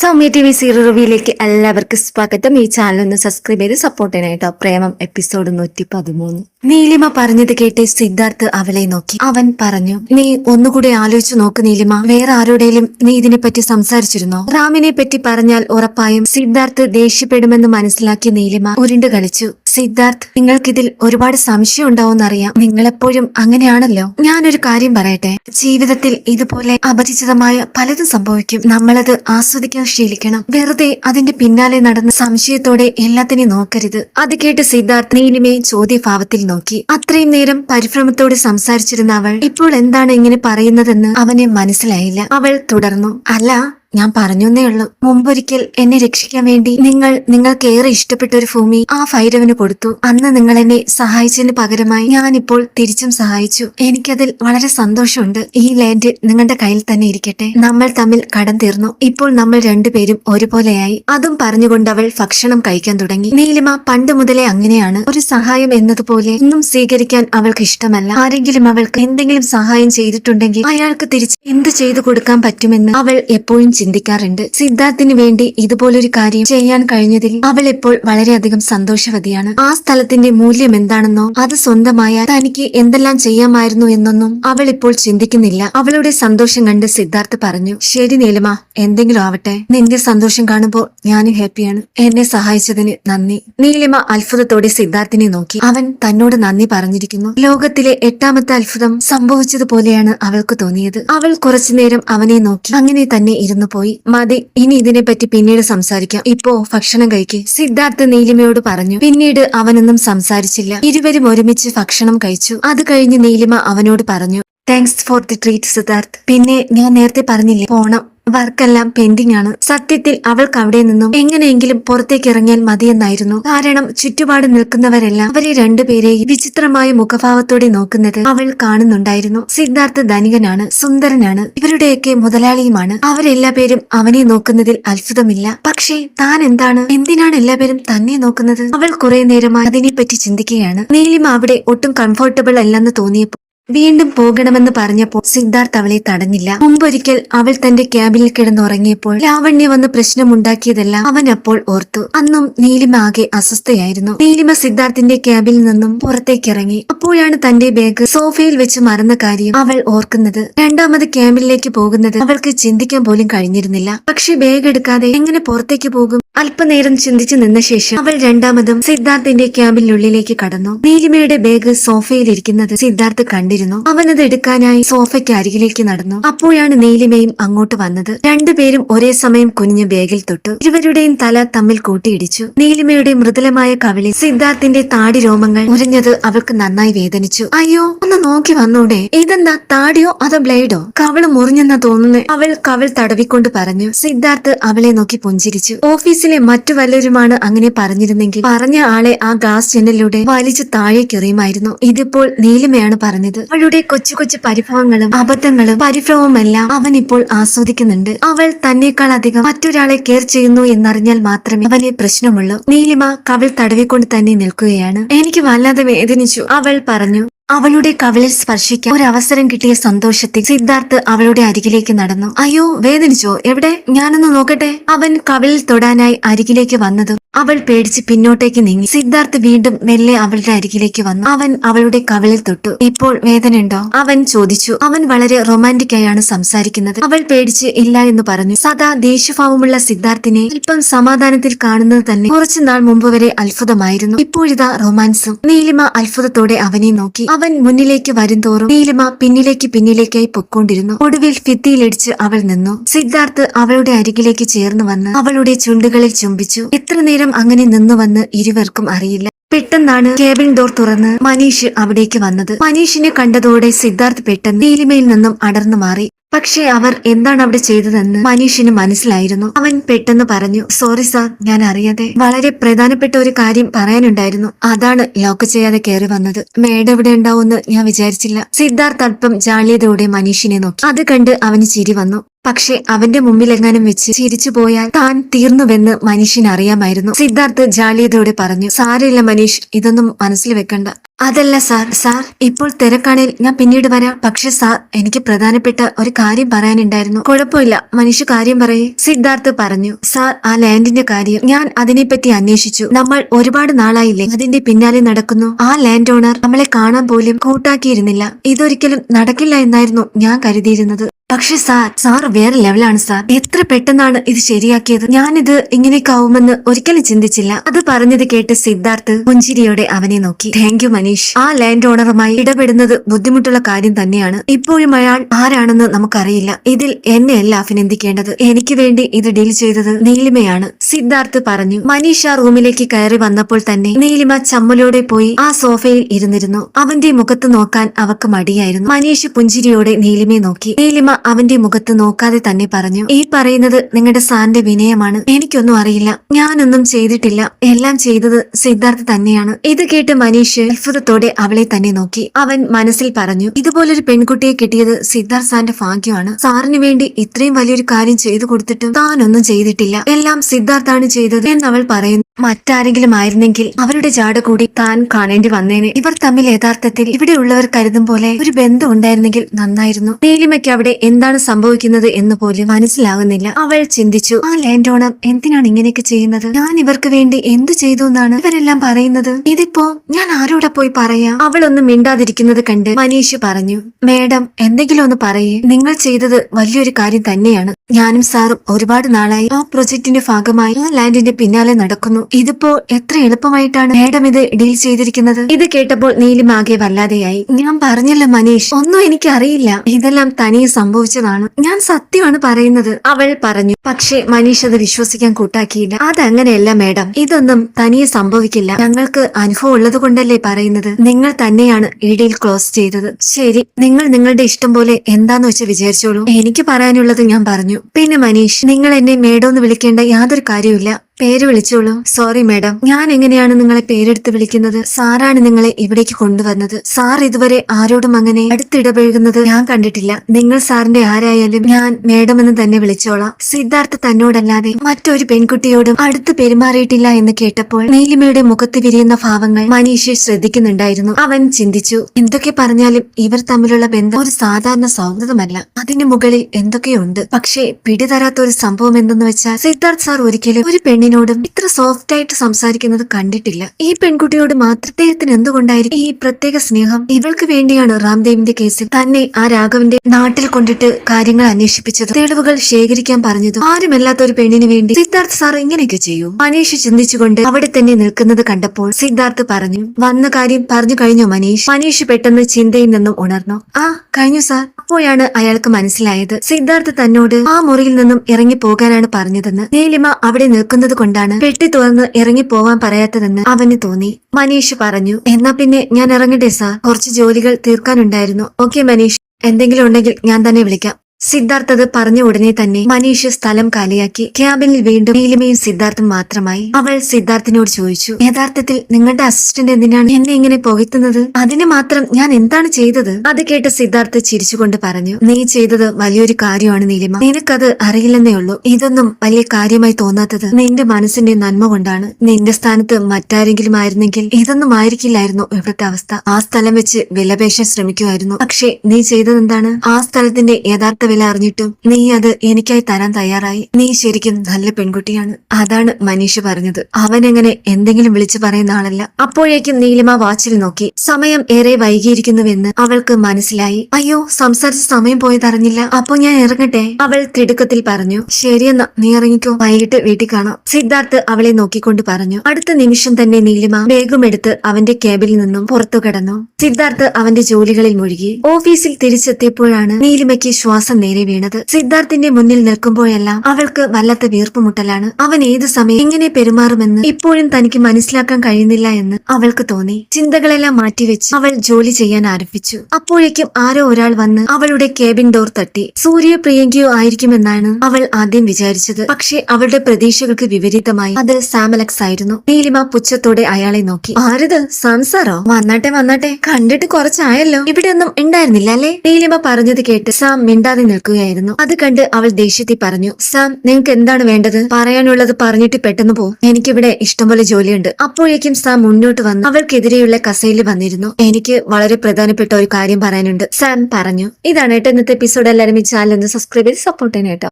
Soumya T V zero റിവ്യൂയിലേക്ക് എല്ലാവർക്കും സ്വാഗതം. ഈ ചാനൽ ഒന്ന് സബ്സ്ക്രൈബ് ചെയ്ത് സപ്പോർട്ട് ചെയ്യണേട്ടോ പ്രേമം എപ്പിസോഡ് നൂറ്റി പതിമൂന്ന് നീലിമ പറഞ്ഞത് കേട്ട് സിദ്ധാർത്ഥ് അവളെ നോക്കി. അവൻ പറഞ്ഞു നീ ഒന്നുകൂടി ആലോചിച്ചു നോക്ക് നീലിമ. വേറെ ആരോടേലും നീ ഇതിനെ പറ്റി സംസാരിച്ചിരുന്നോ? റാമിനെ പറ്റി പറഞ്ഞാൽ ഉറപ്പായും സിദ്ധാർത്ഥ് ദേഷ്യപ്പെടുമെന്ന് മനസ്സിലാക്കിയ നീലിമ ഉരുണ്ട് കളിച്ചു. സിദ്ധാർത്ഥ് നിങ്ങൾക്കിതിൽ ഒരുപാട് സംശയം ഉണ്ടാവുമെന്നറിയാം നിങ്ങളെപ്പോഴും അങ്ങനെയാണല്ലോ. ഞാനൊരു കാര്യം പറയട്ടെ. ജീവിതത്തിൽ ഇതുപോലെ അപരിചിതമായ പലതും സംഭവിക്കും. നമ്മളത് ആസ്വദിക്കാൻ ശീലിക്കണം വെറുതെ അതിന്റെ പിന്നാലെ നടന്ന സംശയത്തോടെ എല്ലാത്തിനെയും നോക്കരുത്. അത് കേട്ട് സിദ്ധാർത്ഥ് നീലിമയെ ചോദ്യഭാവത്തിൽ നോക്കി. അത്രയും നേരം പരിഭ്രമത്തോട് സംസാരിച്ചിരുന്ന അവൾ ഇപ്പോൾ എന്താണ് ഇങ്ങനെ പറയുന്നതെന്ന് അവനെ മനസ്സിലായില്ല. അവൾ തുടർന്നു. അല്ല ഞാൻ പറഞ്ഞേ ഉള്ളൂ. മുമ്പൊരിക്കൽ എന്നെ രക്ഷിക്കാൻ വേണ്ടി നിങ്ങൾ നിങ്ങൾക്ക് ഏറെ ഇഷ്ടപ്പെട്ട ഒരു ഭൂമി ആ ഭൈരവന് കൊടുത്തു. അന്ന് നിങ്ങൾ എന്നെ സഹായിച്ചതിന് പകരമായി ഞാനിപ്പോൾ തിരിച്ചും സഹായിച്ചു. എനിക്കതിൽ വളരെ സന്തോഷമുണ്ട്. ഈ ലാൻഡ് നിങ്ങളുടെ കയ്യിൽ തന്നെ ഇരിക്കട്ടെ. നമ്മൾ തമ്മിൽ കടം തീർന്നു. ഇപ്പോൾ നമ്മൾ രണ്ടുപേരും ഒരുപോലെയായി. അതും പറഞ്ഞുകൊണ്ട് അവൾ ഭക്ഷണം കഴിക്കാൻ തുടങ്ങി. നീലിമ പണ്ട് മുതലേ അങ്ങനെയാണ്. ഒരു സഹായം എന്നതുപോലെ ഒന്നും സ്വീകരിക്കാൻ അവൾക്ക് ഇഷ്ടമല്ല. ആരെങ്കിലും അവൾക്ക് എന്തെങ്കിലും സഹായം ചെയ്തിട്ടുണ്ടെങ്കിൽ അയാൾക്ക് തിരിച്ച് എന്ത് ചെയ്തു കൊടുക്കാൻ പറ്റുമെന്ന് അവൾ എപ്പോഴും ചിന്തിക്കാറുണ്ട്. സിദ്ധാർത്ഥിന് വേണ്ടി ഇതുപോലൊരു കാര്യം ചെയ്യാൻ കഴിഞ്ഞതിൽ അവൾ ഇപ്പോൾ വളരെയധികം സന്തോഷവതിയാണ്. ആ സ്ഥലത്തിന്റെ മൂല്യം എന്താണെന്നോ അത് സ്വന്തമായ തനിക്ക് എന്തെല്ലാം ചെയ്യാമായിരുന്നു എന്നൊന്നും അവൾ ഇപ്പോൾ ചിന്തിക്കുന്നില്ല. അവളുടെ സന്തോഷം കണ്ട് സിദ്ധാർത്ഥ് പറഞ്ഞു ശരി നീലിമ എന്തെങ്കിലും ആവട്ടെ. നിന്റെ സന്തോഷം കാണുമ്പോൾ ഞാനും ഹാപ്പിയാണ്. എന്നെ സഹായിച്ചതിന് നന്ദി. നീലിമ അത്ഭുതത്തോടെ സിദ്ധാർത്ഥിനെ നോക്കി. അവൻ തന്നോട് നന്ദി പറഞ്ഞിരിക്കുന്നു. ലോകത്തിലെ എട്ടാമത്തെ അത്ഭുതം സംഭവിച്ചതുപോലെയാണ് അവൾക്ക് തോന്നിയത്. അവൾ കുറച്ചുനേരം അവനെ നോക്കി. അങ്ങനെ തന്നെ ഇരുന്നു. പോയി. മതി ഇനി ഇതിനെപ്പറ്റി പിന്നീട് സംസാരിക്കാം. ഇപ്പോ ഭക്ഷണം കഴിക്ക്. സിദ്ധാർത്ഥ നീലിമയോട് പറഞ്ഞു. പിന്നീട് അവനൊന്നും സംസാരിച്ചില്ല. ഇരുവരും ഒരുമിച്ച് ഭക്ഷണം കഴിച്ചു. അത് കഴിഞ്ഞ് നീലിമ അവനോട് പറഞ്ഞു thanks for the treat Siddharth. പിന്നെ ഞാൻ നേരത്തെ പറഞ്ഞില്ലേ പോണം. വർക്കെല്ലാം പെൻഡിംഗ് ആണ് സത്യത്തിൽ അവൾക്ക് അവിടെ നിന്നും എങ്ങനെയെങ്കിലും പുറത്തേക്ക് ഇറങ്ങിയാൽ മതിയെന്നായിരുന്നു. കാരണം ചുറ്റുപാട് നിൽക്കുന്നവരെല്ലാം അവരെ രണ്ടുപേരെയും വിചിത്രമായ മുഖഭാവത്തോടെ നോക്കുന്നത് അവൾ കാണുന്നുണ്ടായിരുന്നു. സിദ്ധാർത്ഥ ധനികനാണ് സുന്ദരനാണ് ഇവരുടെയൊക്കെ മുതലാളിയുമാണ്. അവരെല്ലാ പേരും അവനെ നോക്കുന്നതിൽ അത്ഭുതമില്ല. പക്ഷേ താൻ എന്താണ്? എന്തിനാണ് എല്ലാവരും തന്നെ നോക്കുന്നത്? അവൾ കുറെ നേരമായി അതിനെപ്പറ്റി ചിന്തിക്കുകയാണ്. നീലിമ അവിടെ ഒട്ടും കംഫർട്ടബിൾ അല്ലെന്ന് തോന്നിയപ്പോൾ വീണ്ടും പോകണമെന്ന് പറഞ്ഞപ്പോൾ സിദ്ധാർത്ഥ് അവളെ തടഞ്ഞില്ല. മുമ്പൊരിക്കൽ അവൾ തന്റെ ക്യാബിനിൽ കിടന്നുറങ്ങിയപ്പോൾ ലാവണ്യ വന്ന് പ്രശ്നമുണ്ടാക്കിയതെല്ലാം അവൻ അപ്പോൾ ഓർത്തു. അന്നും നീലിമ ആകെ അസ്വസ്ഥയായിരുന്നു. നീലിമ സിദ്ധാർത്ഥിന്റെ ക്യാബിൽ നിന്നും പുറത്തേക്കിറങ്ങി. അപ്പോഴാണ് തന്റെ ബാഗ് സോഫയിൽ വെച്ച് മറന്ന കാര്യം അവൾ ഓർക്കുന്നത്. രണ്ടാമത് ക്യാബിലേക്ക് പോകുന്നത് അവൾക്ക് ചിന്തിക്കാൻ പോലും കഴിഞ്ഞിരുന്നില്ല. പക്ഷെ ബാഗ് എടുക്കാതെ എങ്ങനെ പുറത്തേക്ക് പോകും? അല്പനേരം ചിന്തിച്ചു നിന്ന ശേഷം അവൾ രണ്ടാമതും സിദ്ധാർത്ഥിന്റെ ക്യാബിനുള്ളിലേക്ക് കടന്നു. നീലിമയുടെ ബാഗ് സോഫയിൽ ഇരിക്കുന്നത് സിദ്ധാർത്ഥ് കണ്ടിരുന്നു. അവനത് എടുക്കാനായി സോഫയ്ക്ക് അരികിലേക്ക് നടന്നു. അപ്പോഴാണ് നീലിമയും അങ്ങോട്ട് വന്നത്. രണ്ടുപേരും ഒരേ സമയം കുനിഞ്ഞ ബാഗിൽ തൊട്ടു. ഇരുവരുടെയും തല തമ്മിൽ കൂട്ടിയിടിച്ചു. നീലിമയുടെ മൃദുലമായ കവിളിൽ സിദ്ധാർത്ഥിന്റെ താടി രോമങ്ങൾ ഉരഞ്ഞത് അവൾക്ക് നന്നായി വേദനിച്ചു. അയ്യോ ഒന്ന് നോക്കി വന്നൂടെ. ഇതെന്താ താടിയോ അതോ ബ്ലേഡോ? കവൾ മുറിഞ്ഞെന്നാ തോന്നുന്നു അവൾ കവൾ തടവിക്കൊണ്ട് പറഞ്ഞു. സിദ്ധാർത്ഥ് അവളെ നോക്കി പുഞ്ചിരിച്ചു. ഓഫീസിലെ മറ്റു വല്ലവരുമാണ് അങ്ങനെ പറഞ്ഞിരുന്നെങ്കിൽ പറഞ്ഞ ആളെ ആ ഗ്ലാസ് ജനലിലൂടെ വലിച്ചു താഴേക്കെറിയുമായിരുന്നു. ഇതിപ്പോൾ നീലിമയാണ് പറഞ്ഞത്. അവളുടെ കൊച്ചു കൊച്ചു പരിഭവങ്ങളും അബദ്ധങ്ങളും പരിഭ്രവുമെല്ലാം അവൻ ഇപ്പോൾ ആസ്വദിക്കുന്നുണ്ട്. അവൾ തന്നെക്കാൾ അധികം മറ്റൊരാളെ കെയർ ചെയ്യുന്നു എന്നറിഞ്ഞാൽ മാത്രമേ അവന് പ്രശ്നമുള്ളൂ. നീലിമ കവിൾ തടവിക്കൊണ്ട് തന്നെ നിൽക്കുകയാണ്. എനിക്ക് വല്ലാതെ വേദനിച്ചു. അവൾ പറഞ്ഞു അവളുടെ കവിളിൽ സ്പർശിക്കാൻ ഒരു അവസരം കിട്ടിയ സന്തോഷത്തിൽ സിദ്ധാർത്ഥ് അവളുടെ അരികിലേക്ക് നടന്നു. അയ്യോ വേദനിച്ചോ? എവിടെ? ഞാനൊന്ന് നോക്കട്ടെ. അവൻ കവിളിൽ തൊടാനായി അരികിലേക്ക് വന്നതും അവൾ പേടിച്ച് പിന്നോട്ടേക്ക് നീങ്ങി. സിദ്ധാർത്ഥ് വീണ്ടും മെല്ലെ അവളുടെ അരികിലേക്ക് വന്നു. അവൻ അവളുടെ കവിളിൽ തൊട്ടു. ഇപ്പോൾ വേദനയുണ്ടോ അവൻ ചോദിച്ചു. അവൻ വളരെ റൊമാന്റിക് ആയാണ് സംസാരിക്കുന്നത്. അവൾ പേടിച്ച് ഇല്ല എന്ന് പറഞ്ഞു. സദാ ദേഷ്യഭാവമുള്ള സിദ്ധാർത്ഥിനെ അല്പം സമാധാനത്തിൽ കാണുന്നത് തന്നെ കുറച്ചു നാൾ മുമ്പ് വരെ അത്ഭുതമായിരുന്നു. ഇപ്പോഴിതാ റൊമാൻസും നീലിമ അത്ഭുതത്തോടെ അവനെ നോക്കി. അവൻ മുന്നിലേക്ക് വരുംതോറും നീലിമ പിന്നിലേക്ക് പിന്നിലേക്കായി പൊക്കോണ്ടിരുന്നു ഒടുവിൽ ഫിത്തിയിലിടിച്ച് അവൾ നിന്നു. സിദ്ധാർത്ഥ് അവളുടെ അരികിലേക്ക് ചേർന്ന് വന്ന് അവളുടെ ചുണ്ടുകളിൽ ചുംബിച്ചു. എത്ര നേരം അങ്ങനെ നിന്നു വന്ന് ഇരുവർക്കും അറിയില്ല. പെട്ടെന്നാണ് കേബിൻ ഡോർ തുറന്ന് മനീഷ് അവിടേക്ക് വന്നത്. മനീഷിനെ കണ്ടതോടെ സിദ്ധാർത്ഥ് പെട്ടെന്ന് നീലിമയിൽ നിന്നും അടർന്നു മാറി. പക്ഷേ അവർ എന്താണ് അവിടെ ചെയ്തതെന്ന് മനീഷിന് മനസ്സിലായിരുന്നു. അവൻ പെട്ടെന്ന് പറഞ്ഞു സോറി സാർ ഞാൻ അറിയാതെ. വളരെ പ്രധാനപ്പെട്ട ഒരു കാര്യം പറയാനുണ്ടായിരുന്നു. അതാണ് ലോക്ക് ചെയ്യാതെ കയറി വന്നത്. മേഡ് എവിടെ ഉണ്ടാവുമെന്ന് ഞാൻ വിചാരിച്ചില്ല. സിദ്ധാർത്ഥ് അല്പം ജാള്യതയോടെ മനീഷിനെ നോക്കി. അത് കണ്ട് അവന് ചിരി വന്നു. പക്ഷെ അവന്റെ മുമ്പിലെങ്ങാനും വെച്ച് ചിരിച്ചു പോയാൽ താൻ തീർന്നുവെന്ന് മനീഷിന് അറിയാമായിരുന്നു. സിദ്ധാർത്ഥ് ജാള്യതയോടെ പറഞ്ഞു സാരമില്ല മനീഷ് ഇതൊന്നും മനസ്സിൽ വെക്കണ്ട. അതല്ല സാർ. സാർ ഇപ്പോൾ തിരക്കാണേൽ ഞാൻ പിന്നീട് വരാം. പക്ഷെ സാർ എനിക്ക് പ്രധാനപ്പെട്ട ഒരു കാര്യം പറയാനുണ്ടായിരുന്നു. കുഴപ്പമില്ല. മനുഷ്യ കാര്യം പറയേ. സിദ്ധാർത്ഥ് പറഞ്ഞു. സാർ ആ ലാൻഡിന്റെ കാര്യം ഞാൻ അതിനെപ്പറ്റി അന്വേഷിച്ചു. നമ്മൾ ഒരുപാട് നാളായില്ലേ അതിന്റെ പിന്നാലെ നടക്കുന്നു. ആ ലാൻഡ് ഓണർ നമ്മളെ കാണാൻ പോലും കൂട്ടാക്കിയിരുന്നില്ല. ഇതൊരിക്കലും നടക്കില്ല എന്നായിരുന്നു ഞാൻ കരുതിയിരുന്നത്. പക്ഷെ സാർ സാർ വേറെ ലെവലാണ് സാർ. എത്ര പെട്ടെന്നാണ് ഇത് ശരിയാക്കിയത്? ഞാനിത് ഇങ്ങനെയൊക്കെ ആവുമെന്ന് ഒരിക്കലും ചിന്തിച്ചില്ല. അത് പറഞ്ഞത് കേട്ട് സിദ്ധാർത്ഥ് പുഞ്ചിരിയോടെ അവനെ നോക്കി. Thank you Manish. ആ ലാൻഡ് ഓണറുമായി ഇടപെടുന്നത് ബുദ്ധിമുട്ടുള്ള കാര്യം തന്നെയാണ്. ഇപ്പോഴും അയാൾ ആരാണെന്ന് നമുക്കറിയില്ല. ഇതിൽ എന്നെയല്ല അഭിനന്ദിക്കേണ്ടത്. എനിക്ക് വേണ്ടി ഇത് ഡീൽ ചെയ്തത് നീലിമയാണ് സിദ്ധാർത്ഥ് പറഞ്ഞു. മനീഷ് ആ റൂമിലേക്ക് കയറി വന്നപ്പോൾ തന്നെ നീലിമ ചമ്മലോടെ പോയി ആ സോഫയിൽ ഇരുന്നിരുന്നു. അവന്റെ മുഖത്ത് നോക്കാൻ അവക്ക് മടിയായിരുന്നു. മനീഷ് പുഞ്ചിരിയോടെ നീലിമയെ നോക്കി. നീലിമ അവന്റെ മുഖത്ത് നോക്കാതെ തന്നെ പറഞ്ഞു ഈ പറയുന്നത് നിങ്ങളുടെ സാറിന്റെ വിനയമാണ്. എനിക്കൊന്നും അറിയില്ല. ഞാനൊന്നും ചെയ്തിട്ടില്ല. എല്ലാം ചെയ്തത് സിദ്ധാർത്ഥ് തന്നെയാണ്. ഇത് കേട്ട് മനീഷ് അത്ഭുതത്തോടെ അവളെ തന്നെ നോക്കി. അവൻ മനസ്സിൽ പറഞ്ഞു ഇതുപോലൊരു പെൺകുട്ടിയെ കിട്ടിയത് സിദ്ധാർത്ഥ് സാറിന്റെ ഭാഗ്യമാണ്. സാറിന് വേണ്ടി ഇത്രയും വലിയൊരു കാര്യം ചെയ്തു കൊടുത്തിട്ടും താനൊന്നും ചെയ്തിട്ടില്ല. എല്ലാം സിദ്ധാർത്ഥാണ് ചെയ്തത് എന്നവൾ പറയുന്നു. മറ്റാരെങ്കിലും ആയിരുന്നെങ്കിൽ അവരുടെ ജാട കൂടി താൻ കാണേണ്ടി വന്നേനെ. ഇവർ തമ്മിൽ യഥാർത്ഥത്തിൽ ഇവിടെ ഉള്ളവർ കരുതും പോലെ ഒരു ബന്ധം ഉണ്ടായിരുന്നെങ്കിൽ നന്നായിരുന്നു. നീലിമയ്ക്ക് അവിടെ എന്താണ് സംഭവിക്കുന്നത് എന്ന് പോലും മനസ്സിലാകുന്നില്ല. അവൾ ചിന്തിച്ചു ആ ലാൻഡ് ഓണർ എന്തിനാണ് ഇങ്ങനെയൊക്കെ ചെയ്യുന്നത്? ഞാൻ ഇവർക്ക് വേണ്ടി എന്ത് ചെയ്തു എന്നാണ് ഇവരെല്ലാം പറയുന്നത്. ഇതിപ്പോ ഞാൻ ആരോടെ പോയി പറയാ? അവളൊന്നും മിണ്ടാതിരിക്കുന്നത് കണ്ട് മനീഷ് പറഞ്ഞു മേഡം എന്തെങ്കിലും ഒന്ന് പറയേ. നിങ്ങൾ ചെയ്തത് വലിയൊരു കാര്യം തന്നെയാണ്. ഞാനും സാറും ഒരുപാട് നാളായി ആ പ്രൊജക്ടിന്റെ ഭാഗമായി ആ ലാൻഡിന്റെ പിന്നാലെ നടക്കുന്നു. ഇതിപ്പോ എത്ര എളുപ്പമായിട്ടാണ് മാഡം ഇത് ഡീൽ ചെയ്തിരിക്കുന്നത്? ഇത് കേട്ടപ്പോൾ നീലിമാകെ വല്ലാതെയായി. ഞാൻ പറഞ്ഞല്ലോ മനീഷ്. ഒന്നും എനിക്ക് അറിയില്ല ഇതെല്ലാം തനിയെ സംഭവിച്ചതാണ്. ഞാൻ സത്യമാണ് പറയുന്നത്. അവൾ പറഞ്ഞു. പക്ഷേ മനീഷ് അത് വിശ്വസിക്കാൻ കൂട്ടാക്കിയില്ല. അതങ്ങനെയല്ല മാഡം. ഇതൊന്നും തനിയെ സംഭവിക്കില്ല. ഞങ്ങൾക്ക് അനുഭവം ഉള്ളത് കൊണ്ടല്ലേ പറയുന്നത്. നിങ്ങൾ തന്നെയാണ് ഈ ഡീൽ ക്ലോസ് ചെയ്തത്. ശരി. നിങ്ങൾ നിങ്ങളുടെ ഇഷ്ടം പോലെ എന്താന്ന് വെച്ച് വിചാരിച്ചോളൂ. എനിക്ക് പറയാനുള്ളത് ഞാൻ പറഞ്ഞു. പിന്നെ മനീഷ് നിങ്ങൾ എന്നെ മേഡോന്ന് വിളിക്കേണ്ട യാതൊരു കാര്യമില്ല പേര് വിളിച്ചോളൂ. സോറി മാഡം ഞാൻ എങ്ങനെയാണ് നിങ്ങളെ പേരെടുത്ത് വിളിക്കുന്നത്? സാറാണ് നിങ്ങളെ ഇവിടേക്ക് കൊണ്ടുവന്നത്. സാർ ഇതുവരെ ആരോടും അങ്ങനെ അടുത്തിടപഴകുന്നത് ഞാൻ കണ്ടിട്ടില്ല. നിങ്ങൾ സാറിന്റെ ആരായാലും ഞാൻ മാഡം എന്ന് തന്നെ വിളിച്ചോളാം. സിദ്ധാർത്ഥ തന്നോടല്ലാതെ മറ്റൊരു പെൺകുട്ടിയോടും അടുത്ത് പെരുമാറിയിട്ടില്ല എന്ന് കേട്ടപ്പോൾ നീലിമയുടെ മുഖത്ത് വിരിയുന്ന ഭാവങ്ങൾ മനീഷ് ശ്രദ്ധിക്കുന്നുണ്ടായിരുന്നു. അവൻ ചിന്തിച്ചു എന്തൊക്കെ പറഞ്ഞാലും ഇവർ തമ്മിലുള്ള ബന്ധം ഒരു സാധാരണ സൗഹൃദമല്ല. അതിന് മുകളിൽ എന്തൊക്കെയുണ്ട്? പക്ഷേ പിടിതരാത്ത ഒരു സംഭവം എന്തെന്ന് വെച്ചാൽ സിദ്ധാർത്ഥ് സാർ ഒരിക്കലും ഒരു പെണ്ണിനോടും ഇത്ര സോഫ്റ്റ് ആയിട്ട് സംസാരിക്കുന്നത് കണ്ടിട്ടില്ല. ഈ പെൺകുട്ടിയോട് മാത്രം അദ്ദേഹത്തിന് എന്തുകൊണ്ടായിരിക്കും ഈ പ്രത്യേക സ്നേഹം? ഇവൾക്ക് വേണ്ടിയാണ് റാംദേവിന്റെ കേസിൽ തന്നെ ആ രാഘവന്റെ നാട്ടിൽ കൊണ്ടിട്ട് കാര്യങ്ങൾ അന്വേഷിപ്പിച്ചത്. തെളിവുകൾ ശേഖരിക്കാൻ പറഞ്ഞതും ആരുമല്ലാത്ത ഒരു പെണ്ണിന് വേണ്ടി സിദ്ധാർത്ഥ് സാർ ഇങ്ങനെയൊക്കെ ചെയ്യൂ. മനീഷ് ചിന്തിച്ചുകൊണ്ട് അവിടെ തന്നെ നിൽക്കുന്നത് കണ്ടപ്പോൾ സിദ്ധാർത്ഥ് പറഞ്ഞു വന്ന കാര്യം പറഞ്ഞു കഴിഞ്ഞോ മനീഷ്? മനീഷ് പെട്ടെന്ന് ചിന്തയിൽ നിന്നും ഉണർന്നു. ആ കഴിഞ്ഞു സാർ. അപ്പോഴാണ് അയാൾക്ക് മനസ്സിലായത്. സിദ്ധാർത്ഥ് തന്നോട് ആ മുറിയിൽ നിന്നും ഇറങ്ങി പോകാനാണ് പറഞ്ഞതെന്ന്. നീലിമ അവിടെ നിൽക്കുന്നത് കൊണ്ടാണ് പെട്ടി തുറന്ന് ഇറങ്ങി പോവാൻ പറയാത്തതെന്ന് അവന് തോന്നി. മനീഷ് പറഞ്ഞു എന്നാ പിന്നെ ഞാൻ ഇറങ്ങട്ടെ സാർ. കുറച്ച് ജോലികൾ തീർക്കാനുണ്ടായിരുന്നു. ഓക്കെ മനീഷ്. എന്തെങ്കിലും ഉണ്ടെങ്കിൽ ഞാൻ തന്നെ വിളിക്കാം. സിദ്ധാർത്ഥ് അത് പറഞ്ഞ ഉടനെ തന്നെ മനീഷ് സ്ഥലം കാലിയാക്കി. ക്യാബിനിൽ വീണ്ടും നീലിമയും സിദ്ധാർത്ഥം മാത്രമായി. അവൾ സിദ്ധാർത്ഥിനോട് ചോദിച്ചു യഥാർത്ഥത്തിൽ നിങ്ങളുടെ അസിസ്റ്റന്റ് എന്തിനാണ് എന്നെ ഇങ്ങനെ പുകത്തുന്നത് അതിന് മാത്രം ഞാൻ എന്താണ് ചെയ്തത്? അത് കേട്ട് സിദ്ധാർത്ഥ് ചിരിച്ചുകൊണ്ട് പറഞ്ഞു നീ ചെയ്തത് വലിയൊരു കാര്യമാണ് നീലിമ. നിനക്കത് അറിയില്ലെന്നേ ഉള്ളൂ. ഇതൊന്നും വലിയ കാര്യമായി തോന്നാത്തത് നിന്റെ മനസ്സിന്റെ നന്മ കൊണ്ടാണ്. നിന്റെ സ്ഥാനത്ത് മറ്റാരെങ്കിലും ആയിരുന്നെങ്കിൽ ഇതൊന്നും ആയിരിക്കില്ലായിരുന്നു ഇവിടുത്തെ അവസ്ഥ. ആ സ്ഥലം വെച്ച് വിലപേശാൻ ശ്രമിക്കുമായിരുന്നു. പക്ഷേ നീ ചെയ്തത് എന്താണ്? ആ സ്ഥലത്തിന്റെ യഥാർത്ഥ വില അറിഞ്ഞിട്ടും നീ അത് എനിക്കായി തരാൻ തയ്യാറായി. നീ ശരിക്കും നല്ല പെൺകുട്ടിയാണ്. അതാണ് മനീഷ് പറഞ്ഞത്. അവൻ എങ്ങനെ എന്തെങ്കിലും വിളിച്ചു പറയുന്ന ആളല്ല. അപ്പോഴേക്കും നീലിമ വാച്ചിൽ നോക്കി. സമയം ഏറെ വൈകിയിരിക്കുന്നുവെന്ന് അവൾക്ക് മനസ്സിലായി. അയ്യോ സംസാരിച്ച സമയം പോയതറിഞ്ഞില്ല അപ്പോ ഞാൻ ഇറങ്ങട്ടെ? അവൾ തിടുക്കത്തിൽ പറഞ്ഞു. ശരിയെന്നാ നീ ഇറങ്ങിക്കോ. വൈകിട്ട് വീട്ടിൽ കാണാം. സിദ്ധാർത്ഥ് അവളെ നോക്കിക്കൊണ്ട് പറഞ്ഞു. അടുത്ത നിമിഷം തന്നെ നീലിമ വേഗം എടുത്ത് അവന്റെ ക്യാബിൽ നിന്നും പുറത്തു കടന്നു. സിദ്ധാർത്ഥ് അവന്റെ ജോലികളിൽ മുഴുകി. ഓഫീസിൽ തിരിച്ചെത്തിയപ്പോഴാണ് നീലിമയ്ക്ക് ശ്വാസം നേരെ വീണത്. സിദ്ധാർത്ഥിന്റെ മുന്നിൽ നിൽക്കുമ്പോഴെല്ലാം അവൾക്ക് വല്ലാത്ത വീർപ്പുമുട്ടലാണ്. അവൻ ഏത് സമയം എങ്ങനെ പെരുമാറുമെന്ന് ഇപ്പോഴും തനിക്ക് മനസ്സിലാക്കാൻ കഴിയുന്നില്ല എന്ന് അവൾക്ക് തോന്നി. ചിന്തകളെല്ലാം മാറ്റിവെച്ച് അവൾ ജോലി ചെയ്യാൻ ആരംഭിച്ചു. അപ്പോഴേക്കും ആരോ ഒരാൾ വന്ന് അവളുടെ കേബിൻ ഡോർ തട്ടി. സൂര്യ പ്രിയങ്കയോ ആയിരിക്കുമെന്നാണ് അവൾ ആദ്യം വിചാരിച്ചത്. പക്ഷേ അവളുടെ പ്രതീക്ഷകൾക്ക് വിപരീതമായി അത് സാമലക്സ് ആയിരുന്നു. നീലിമ പുച്ഛത്തോടെ അയാളെ നോക്കി. ആരത്? സാംസാറോ? വന്നാട്ടെ വന്നാട്ടെ. കണ്ടിട്ട് കുറച്ചായല്ലോ. ഇവിടെ ഒന്നും ഉണ്ടായിരുന്നില്ല അല്ലേ? നീലിമ പറഞ്ഞത് കേട്ട് സാം മിണ്ടാതെ നിൽക്കുകയായിരുന്നു. അത് കണ്ട് അവൾ ദേഷ്യത്തിൽ പറഞ്ഞു സാം നിങ്ങൾക്ക് എന്താണ് വേണ്ടത്? പറയാനുള്ളത് പറഞ്ഞിട്ട് പെട്ടെന്ന് പോ. എനിക്കിവിടെ ഇഷ്ടംപോലെ ജോലിയുണ്ട്. അപ്പോഴേക്കും സാം മുന്നോട്ട് വന്നു. അവൾക്കെതിരെയുള്ള കസയിൽ വന്നിരുന്നു. എനിക്ക് വളരെ പ്രധാനപ്പെട്ട ഒരു കാര്യം പറയാനുണ്ട്. സാം പറഞ്ഞു ഇതാണ് കേട്ടോ ഇന്നത്തെ എപ്പിസോഡ്. എല്ലാവരും ഈ ചാനൽ ഒന്ന് സബ്സ്ക്രൈബ് ചെയ്ത് സപ്പോർട്ട് ചെയ്യണം കേട്ടോ